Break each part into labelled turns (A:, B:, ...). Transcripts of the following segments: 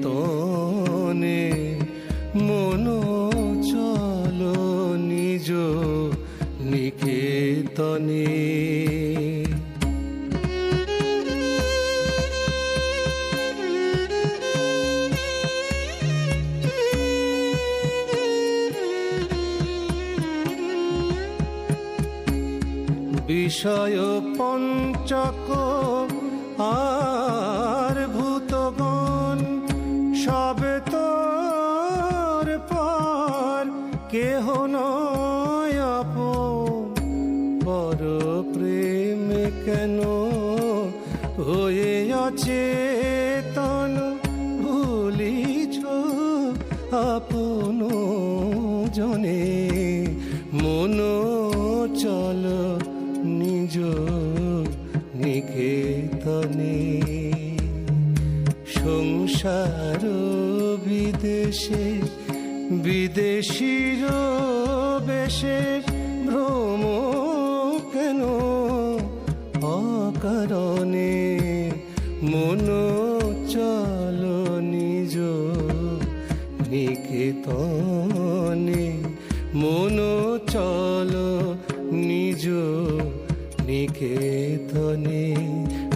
A: নিকেতনে মন চল নিজ নিকেতনে। বিষয় পঞ্চক আর পর কেহ নয় আপন। পর প্রেম কেন হয়ে অচেতন ভুলিছ আপন জনে। মন চল নিজ নিকেতনে। সংসার বিদেশে বিদেশির বেশে ভ্রম কেন অকারণে মন চল নিজ নিকেতনে মন চল নিজ নিকেতনে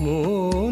A: মন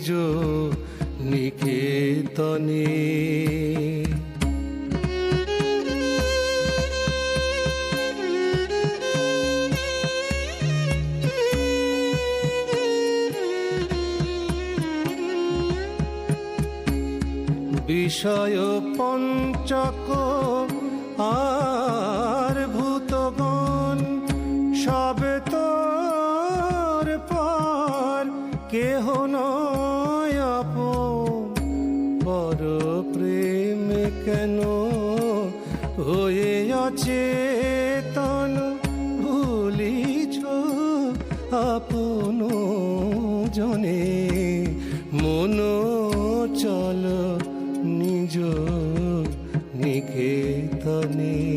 A: নিজ নিকেতনে বিষয় পঞ্চক আর কেন? হয়ে অচেতন ভুলিছ আপন জনে। মন চল নিজ নিকেতনে।